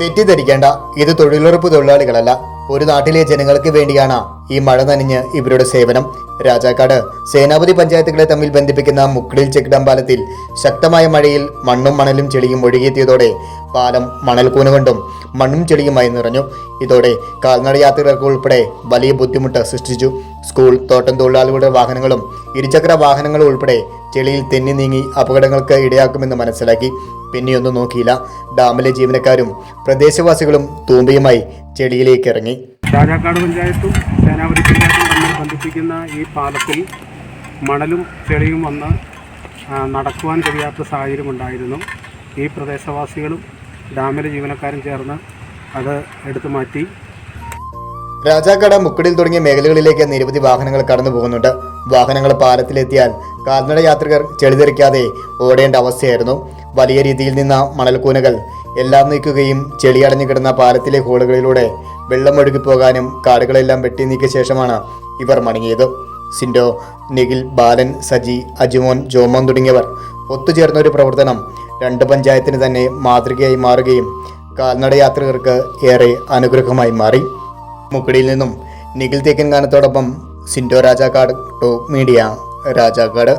തെറ്റിദ്ധരിക്കേണ്ട ഇത് തൊഴിലുറപ്പ് തൊഴിലാളികളല്ല. ഒരു നാട്ടിലെ ജനങ്ങൾക്ക് വേണ്ടിയാണ് ഈ മഴ നനഞ്ഞ് ഇവരുടെ സേവനം. രാജാക്കാട് സേനാപതി പഞ്ചായത്തുകളെ തമ്മിൽ ബന്ധിപ്പിക്കുന്ന മുക്കിടിൽ ചെക്ക് ഡാം പാലത്തിൽ ശക്തമായ മഴയിൽ മണ്ണും മണലും ചെളിയും ഒഴുകിയെത്തിയതോടെ പാലം മണൽക്കൂനുകൊണ്ടും മണ്ണും ചെളിയുമായി നിറഞ്ഞു. ഇതോടെ കാൽനട യാത്രികർക്ക് ഉൾപ്പെടെ വലിയ ബുദ്ധിമുട്ട് സൃഷ്ടിച്ചു. സ്കൂൾ തോട്ടം തൊഴിലാളികളുടെ വാഹനങ്ങളും ഇരുചക്ര വാഹനങ്ങളും ഉൾപ്പെടെ ചെളിയിൽ തെന്നി നീങ്ങി അപകടങ്ങൾക്ക് ഇടയാക്കുമെന്ന് മനസ്സിലാക്കി. പിന്നെയൊന്നും നോക്കിയില്ല. ഡാമിലെ ജീവനക്കാരും പ്രദേശവാസികളും തൂമ്പയുമായി ചെളിയിലേക്ക് ഇറങ്ങി രാജാക്കാട് പഞ്ചായത്തും സേനാപതി പഞ്ചായത്തും തമ്മിൽ ബന്ധിപ്പിക്കുന്ന ഈ പാലത്തിൽ മണലും ചെളിയും വന്ന് നടക്കുവാൻ കഴിയാത്ത സാഹചര്യം ഉണ്ടായിരുന്നു. ഈ പ്രദേശവാസികളും ഡാമിലെ ജീവനക്കാരും ചേർന്ന് അത് എടുത്തു മാറ്റി. രാജാക്കട മുക്കടിൽ തുടങ്ങിയ മേഖലകളിലേക്ക് നിരവധി വാഹനങ്ങൾ കടന്നു പോകുന്നുണ്ട്. വാഹനങ്ങൾ പാലത്തിലെത്തിയാൽ കാൽനട യാത്രികർ ചെളിതെറിക്കാതെ ഓടേണ്ട അവസ്ഥയായിരുന്നു. വലിയ രീതിയിൽ നിന്ന മണൽക്കൂനകൾ എല്ലാം നീക്കുകയും ചെളിയടഞ്ഞു കിടന്ന പാലത്തിലെ ഹോളുകളിലൂടെ വെള്ളം ഒഴുകിപ്പോകാനും കാടുകളെല്ലാം വെട്ടി നീക്കിയ ശേഷമാണ് ഇവർ മടങ്ങിയത്. സിൻഡോ നിഖിൽ ബാലൻ സജി അജുമോൻ ജോമോൻ തുടങ്ങിയവർ ഒത്തുചേർന്ന ഒരു പ്രവർത്തനം രണ്ട് പഞ്ചായത്തിന് തന്നെ മാതൃകയായി മാറുകയും കാൽനട യാത്രികർക്ക് ഏറെ അനുഗ്രഹമായി മാറി. മുക്കടിയിൽ നിന്നും നിഖിൽ തേക്കൻകാനത്തോടൊപ്പം സിൻഡോ രാജാക്കാട് ടോപ്പ് മീഡിയ രാജാക്കാട്